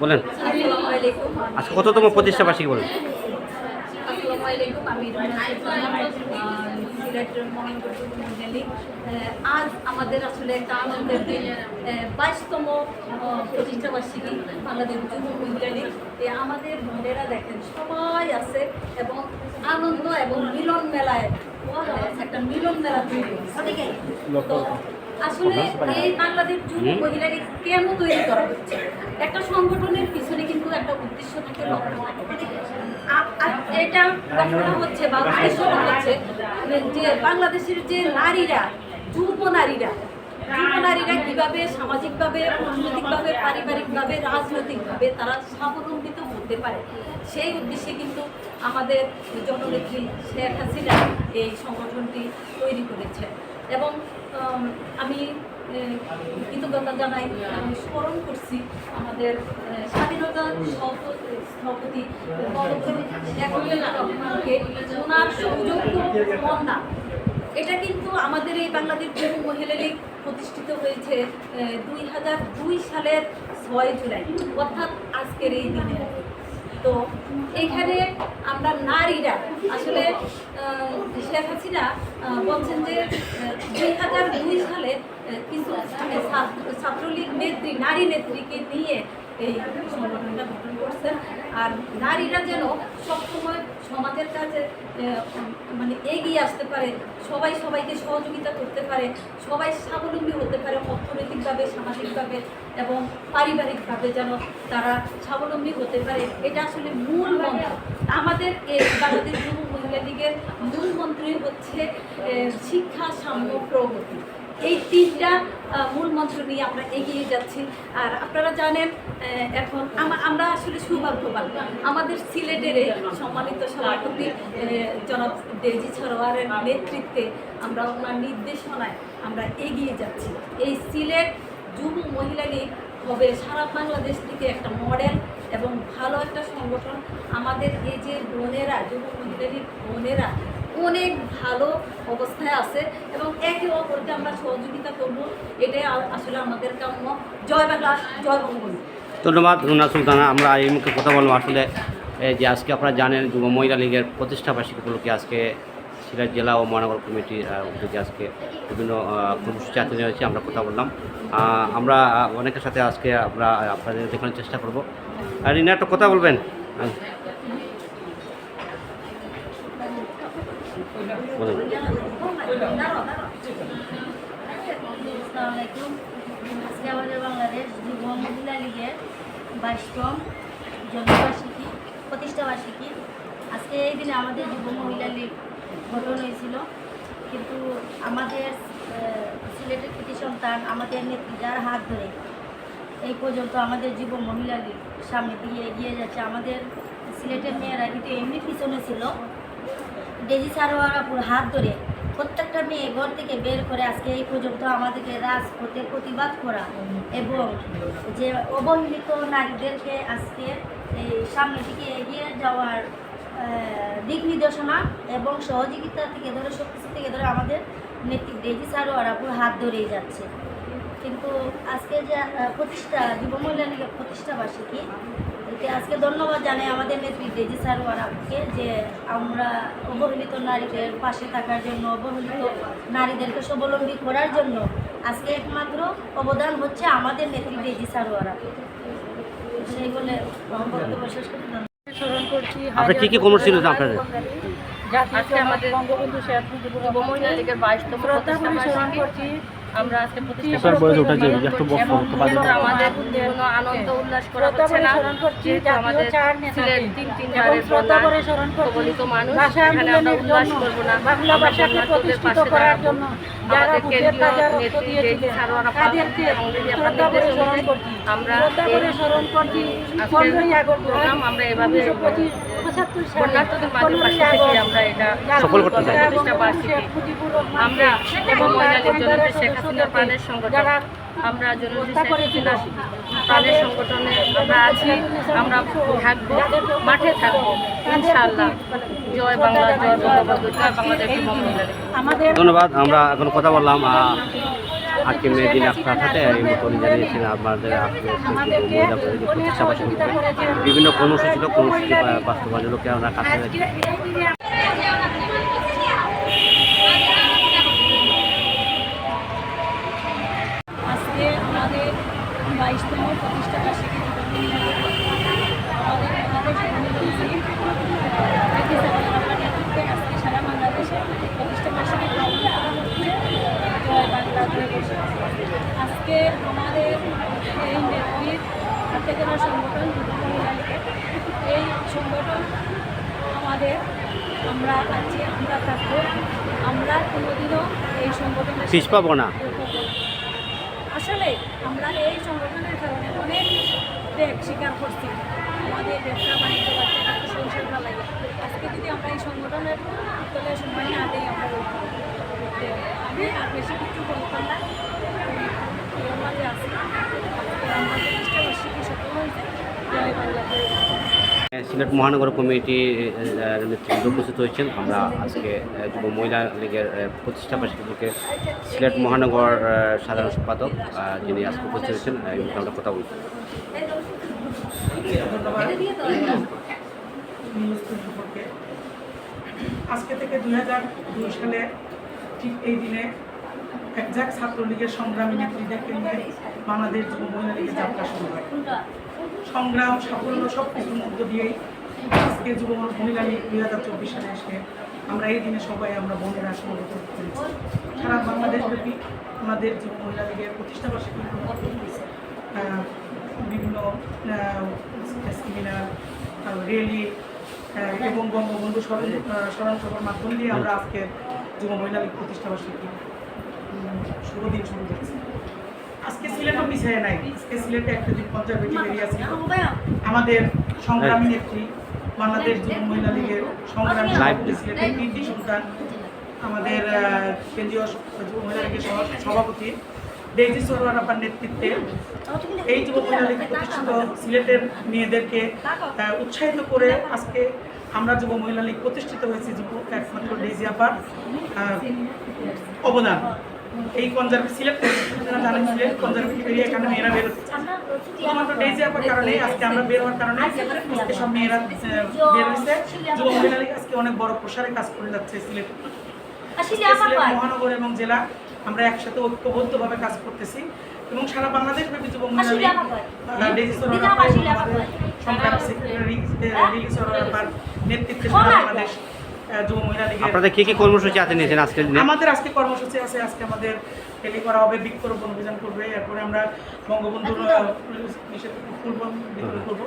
বলেন। আজকে কততম প্রতিষ্ঠা বার্ষিকী বলেন? আজ আমাদের আসলে একটা আনন্দের দিন। বাইশতম প্রতিষ্ঠা বার্ষিকী বাংলাদেশ যুব মহিলা লীগ আমাদের বোনেরা দেখেন সবাই আছে এবং আনন্দ এবং মিলন মেলায় একটা মিলন মেলা তৈরি তো আসলে এই বাংলাদেশ যুব মহিলা লীগ কেন তৈরি করা হচ্ছে? একটা সংগঠনের পিছনে কিন্তু একটা উদ্দেশ্য থাকে লক্ষ্য আ- এটা লক্ষ্যটা হচ্ছে বা হচ্ছে যে বাংলাদেশের যে নারীরা যুব নারীরা যুব নারীরা কীভাবে সামাজিকভাবে অর্থনৈতিকভাবে পারিবারিকভাবে রাজনৈতিকভাবে তারা স্বাবলম্বিত হতে পারে? সেই উদ্দেশ্যে কিন্তু আমাদের জননেত্রী শেখ হাসিনা এই সংগঠনটি তৈরি করেছে এবং আমি কৃতজ্ঞতা জানাই, আমি স্মরণ করছি আমাদের স্বাধীনতা সভ- স্থপতি বঙ্গবন্ধু শেখ মুজিবুর রহমানকে ওনার কন্যা এটা কিন্তু আমাদের এই বাংলাদেশ যুব মহিলা প্রতিষ্ঠিত হয়েছে দুই হাজার দুই সালের ছয় জুলাই, অর্থাৎ আজকের এই দিনে। তো এখানে আমরা নারীরা, আসলে শেখ হাসিনা বলছেন যে দুই হাজার দুই সালে কিছু ছাত্রলীগ নেত্রী, নারী নেত্রীকে নিয়ে এই সংগঠনটা গঠন করছেন আর নারীরা যেন সবসময় সমাজের কাছে মানে এগিয়ে আসতে পারে, সবাই সবাইকে সহযোগিতা করতে পারে, সবাই স্বাবলম্বী হতে পারে অর্থনৈতিকভাবে, সামাজিকভাবে এবং পারিবারিকভাবে যেন তারা স্বাবলম্বী হতে পারে। এটা আসলে মূল মন্ত্র। আমাদের এই বাংলাদেশ যুব মহিলা লীগের মূল মন্ত্রই হচ্ছে শিক্ষা সাম্য প্রগতি। এই তিনটা মূল মন্ত্র নিয়ে আমরা এগিয়ে যাচ্ছি। আর আপনারা জানেন এখন আমরা আসলে সৌভাগ্যবান। আমাদের সিলেটের সম্মানিত সভাপতি জনাব ডেজি সরোয়ারের নেতৃত্বে আমরা ওনার নির্দেশনায় আমরা এগিয়ে যাচ্ছি। এই সিলেট যুব মহিলা লীগ হবে সারা বাংলাদেশ থেকে একটা মডেল এবং ভালো একটা সংগঠন। আমাদের এই যে বোনেরা, যুব মহিলা লীগ বোনেরা অনেক ভালো অবস্থায় আছে এবং একে অপরকে আমরা সহযোগিতা করব। এটাই আসলে আমাদের কাম্য। জয় বাংলা, জয় বঙ্গবন্ধু ধন্যবাদ, রুনা সুলতানা। আমরা এই মুখে কথা বলব আসলে যে আজকে আপনারা জানেন, যুব মহিলা লীগের প্রতিষ্ঠা বার্ষিকী উপলক্ষে আজকে সিলেট জেলা ও মহানগর কমিটির উদ্যোগে আজকে বিভিন্ন কর্মসূচি নেওয়া হয়েছে আমরা কথা বললাম। আমরা অনেকের সাথে আজকে আমরা আপনাদের দেখানোর চেষ্টা করব। আর রিনা, একটা কথা বলবেন আহ, বলুন আসসালামু আলাইকুম। আজকে আমাদের বাংলাদেশ যুব মহিলা লীগের বাইশতম জন্মবার্ষিকী প্রতিষ্ঠা বার্ষিকী আজকে এই দিনে আমাদের যুব মহিলা লীগ গঠন হয়েছিল। কিন্তু আমাদের সিলেটের কৃতি সন্তান, আমাদের নেত্রীদের হাত ধরে এই পর্যন্ত আমাদের যুব মহিলা লীগ সামনে দিয়ে এগিয়ে যাচ্ছে। আমাদের সিলেটের মেয়েরা কিন্তু এমনি পিছনে ছিল। ডেজি সারোয়ারাপুর হাত ধরে প্রত্যেকটা মেয়ে ঘর থেকে বের করে আজকে এই পর্যন্ত আমাদেরকে রাজপথে প্রতিবাদ করা এবং যে অবহেলিত নারীদেরকে আজকে এই সামনের দিকে এগিয়ে যাওয়ার দিক নির্দেশনা এবং সহযোগিতা থেকে ধরে সব কিছু থেকে ধরে আমাদের নেত্রী ডেজি সারোয়ারাপুর হাত ধরেই যাচ্ছে। কিন্তু আজকে যে প্রতিষ্ঠা, যুব মহিলা প্রতিষ্ঠা বার্ষিকী আজকে ধন্যবাদ জানাই আমাদের নেত্রী ডেজি সারোয়ার আপুকে যে আমরা অবহেলিত নারীদের পাশে থাকার জন্য অবহেলিত নারীদেরকে স্বাবলম্বী করার জন্য আজকে একমাত্র অবদান হচ্ছে আমাদের নেত্রী ডেজি সারোয়ার আপু সেই বলে বক্তব্য শেষ স্মরণ করছি আপনার কী কী কর্মসূচি আপনাদের? আজকে আমাদের বঙ্গবন্ধু শেখ মুজিবুর রহমান লীগের বাইশতম শ্রদ্ধা স্মরণ করছি আমরা আজকে প্রতিষ্ঠা আমাদের কোনো আনন্দ উল্লাস করা হচ্ছে না যেহেতু আমাদের সিলেট তিন তিন কবলিত মানুষ এখানে আমরা উল্লাস করব না। বাংলা ভাষাকে প্রতিষ্ঠিত করার জন্য আমাদের কেন্দ্রীয় নেত্রী এবং স্মরণ করছি। আমরা এভাবে বন্যার্থদের মাঝে পাশে থেকে আমরা এটা সফল করতে চাই। আমরা এবং মহিলাদের জন্য শেখ হাসিনার প্রাণের সংগঠন। আমরা শেখ হাসিনার প্রাণের সংগঠনে আমরা আছি। আমরা থাকব মাঠে থাকব। ইনশাআল্লাহ। জয় বাংলা জয় বঙ্গবন্ধু জয় বাংলাদেশ ধন্যবাদ আমরা এখন কথা বললাম হাকিম মেদিন আক্তার সাথে এই মতো জানিয়েছেন প্রতিষ্ঠা বিভিন্ন কর্মসূচি কর্মসূচি বাস্তবায়নের লোকে আমরা আমাদের বাইশতম প্রতিষ্ঠা আমাদের সারা প্রতিষ্ঠা বার্ষিকী পালন করা হচ্ছে জয় বাংলা জয় দেশ। আজকে আমাদের এই নেত্রীর গোনা সংগঠন এই সংগঠন আমাদের আমরা আছি আমরা থাকব। আমরা কোনোদিনও এই সংগঠনের পিছ পাবো না। আসলে আমরা এই সংগঠনের কারণে অনেক ত্যাগ স্বীকার করছি। আমাদের ব্যবসা বাণিজ্য বাচ্চা সংসার চালাই আজকে যদি আমরা এই সংগঠনের তলে সময় না দিই আমরা আর বেশি কিছু বলতাম না। বাংলা। সিলেট মহানগর কমিটি নেতৃত্বে উপস্থিত হয়েছেন। আমরা আজকে যুব মহিলা লীগের প্রতিষ্ঠা বার্ষিকী উপলক্ষে সিলেট মহানগর সাধারণ সম্পাদক যিনি আজকে উপস্থিত হয়েছেন আমরা কথা বলছি। আজকে থেকে দুই হাজার দুই সালে ঠিক এই দিনে একজাক ছাত্রলীগের সংগ্রামী নেত্রীদেরকে নিয়ে বাংলাদেশ যুব মহিলা লীগের যাত্রা শুরু হয়। সংগ্রাম, সাফল্য সব কিছুর মধ্য দিয়েই আজকে যুব মহিলা লীগ দুই হাজার চব্বিশ সালে এসে আমরা এই দিনে সবাই আমরা বোনেরা সমবেত করেছি সারা বাংলাদেশ ব্যাপী আমাদের যুব মহিলা লীগের প্রতিষ্ঠা বার্ষিকী বিভিন্ন সেমিনার র্যালি এবং বঙ্গবন্ধু স্মরণ স্মরণ সভার মাধ্যম দিয়ে আমরা আজকে যুব মহিলা লীগ প্রতিষ্ঠা বার্ষিকী। শুভ দিন শুরু করছি আজকে সিলেটও পিছিয়ে নাই। আজকে সিলেটে একটা দিন কনজারভেটিভ এরিয়া ছিল। আমাদের সংগ্রামী নেত্রী বাংলাদেশ যুব মহিলা লীগের সংগ্রামী সিলেটের কীর্তি সন্তান আমাদের কেন্দ্রীয় যুব মহিলা লীগের সভা- সভাপতি ডেইজি সরোয়ার আপার নেতৃত্বে এই যুব মহিলা লীগ প্রতিষ্ঠিত সিলেটের মেয়েদেরকে উৎসাহিত করে আজকে আমরা যুব মহিলা লীগ প্রতিষ্ঠিত হয়েছি একমাত্র ডেইজি আপার অবদান। এই কনজারভেটিভ সিলেট আপনারা জানেন সিলেট কনজারভেটিভ এরিয়া এখানে মেয়েরা বেরোচ্ছে শুধুমাত্র ডেইজি আপার কারণে আজকে আমরা বের হওয়ার কারণে আজকে সব মেয়েরা বের হয়েছে। যুব মহিলা লীগ আজকে অনেক বড় প্রসারে কাজ করে যাচ্ছে সিলেট আসলে আমার সিলেট মহানগর এবং জেলা। আমরা একসাথে ঐক্যবদ্ধভাবে কাজ করতেছি। এবং সারা বাংলাদেশ ব্যাপী যুব সরোয়ার আপার নেতৃত্বে. বাংলাদেশ যুব মহিলা লীগের আপনাদের কী কী কর্মসূচি হাতে নিয়েছেন আজকে? আমাদের আজকে কর্মসূচি আছে আজকে আমাদের রেলি করা হবে বৃক্ষরোপণ অভিযান করবে এরপরে আমরা বঙ্গবন্ধুর ফুল বিতরণ করব।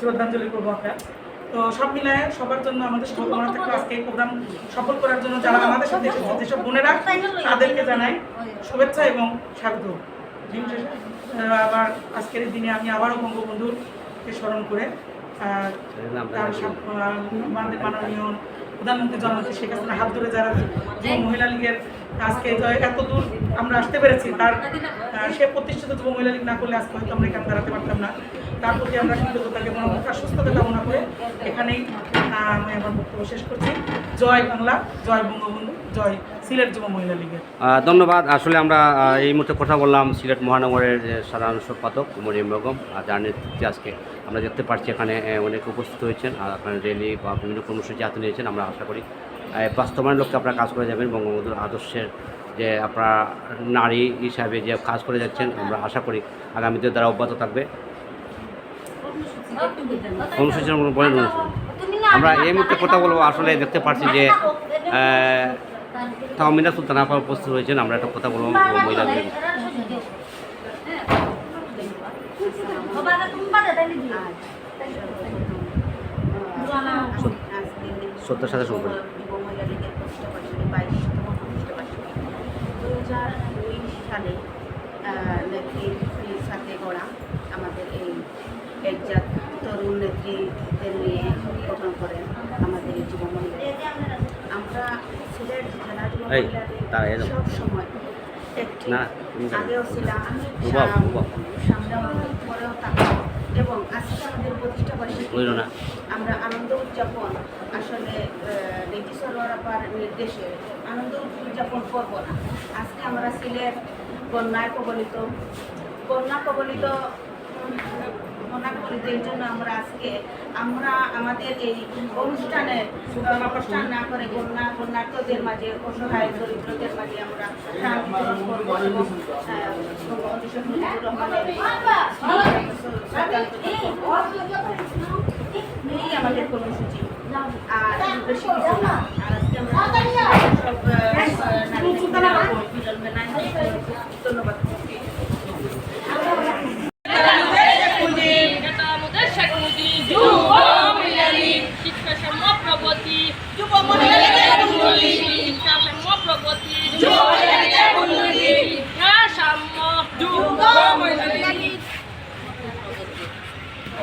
শ্রদ্ধাঞ্জলি করব আমরা। তো সব মিলায় সবার জন্য আমাদের শুভকামনা থাকবে আজকে এই প্রোগ্রাম সফল করার জন্য যারা আমাদের সাথে এসেছে যেসব বোনেরা তাদেরকে জানাই শুভেচ্ছা এবং আহ, আবার আজকের দিনে আমি আবারও বঙ্গবন্ধুকে স্মরণ করে তার আমাদের মাননীয় প্রধানমন্ত্রী জননেত্রী শেখ হাসিনা হাত ধরে যারা মহিলা লীগের আজকে এত দূর আমরা আসতে পেরেছি তার সে প্রতিষ্ঠিত যুব মহিলা লীগ না করলে আজকে হয়তো আমরা এখানে দাঁড়াতে পারতাম না। তার প্রতি আমরা কৃতজ্ঞতা জ্ঞাপন করব, তার সুস্থতা এখানেই আমি আমার বক্তব্য শেষ করছি। জয় বাংলা জয় বঙ্গবন্ধু জয় সিলেট যুব মহিলা লীগের। ধন্যবাদ। আসলে আমরা এই মুহূর্তে কথা বললাম সিলেট মহানগরের সাধারণ সম্পাদক মরিয়ম বেগম। আর যার নেতৃত্বে আজকে আমরা দেখতে পাচ্ছি এখানে অনেকে উপস্থিত হয়েছেন। আর আপনার র্যালি বা বিভিন্ন কর্মসূচি হাতে নিয়েছেন আমরা আশা করি আহ, বাস্তবায়নের লক্ষ্যে আপনারা কাজ করে যাবেন। বঙ্গবন্ধুর আদর্শের যে আপনারা নারী হিসাবে যে কাজ করে যাচ্ছেন আমরা আশা করি আগামীতে দ্বারা অব্যাহত থাকবে। কর্মসূচির না আমরা এই মুহূর্তে কথা বলব আসলে দেখতে পাচ্ছি যে তাহমিনা সুলতানা আপা উপস্থিত হয়েছেন আমরা একটা কথা বলব মহিলা লীগের সত্যের সাথে শুরু করি। সালে সাথে গড়া আমাদের এই তরুণ নেত্রীদের নিয়ে গঠন করেন আমাদের এই যুব আমরা সিলেট জেলা যুব এই, মহিলা লীগ তারা এলো। সব সময় একটি না, তুমি যাবে। আগেও ছিলাম। সামনেও পরেও এবং আজকে আমাদের প্রতিষ্ঠা বার্ষিকী। আমরা আনন্দ উদযাপন আসলে রেজি সরোয়ারাপার নির্দেশে আনন্দ উদযাপন করব না আজকে আমরা সিলেট বন্যায় কবলিত বন্যা কবলিত উম, বন্যা কবলিত এই জন্য আমরা আজকে আমরা আমাদের এই অনুষ্ঠানে অনুষ্ঠান না করে বন্যা বন্যার্থদের মাঝে অসহায় দরিদ্রদের মাঝে আমরা বিতরণ করব এবং এই আমাদের কর্মসূচি। আর বেশি কিছু না। আর আজকে আমরা সব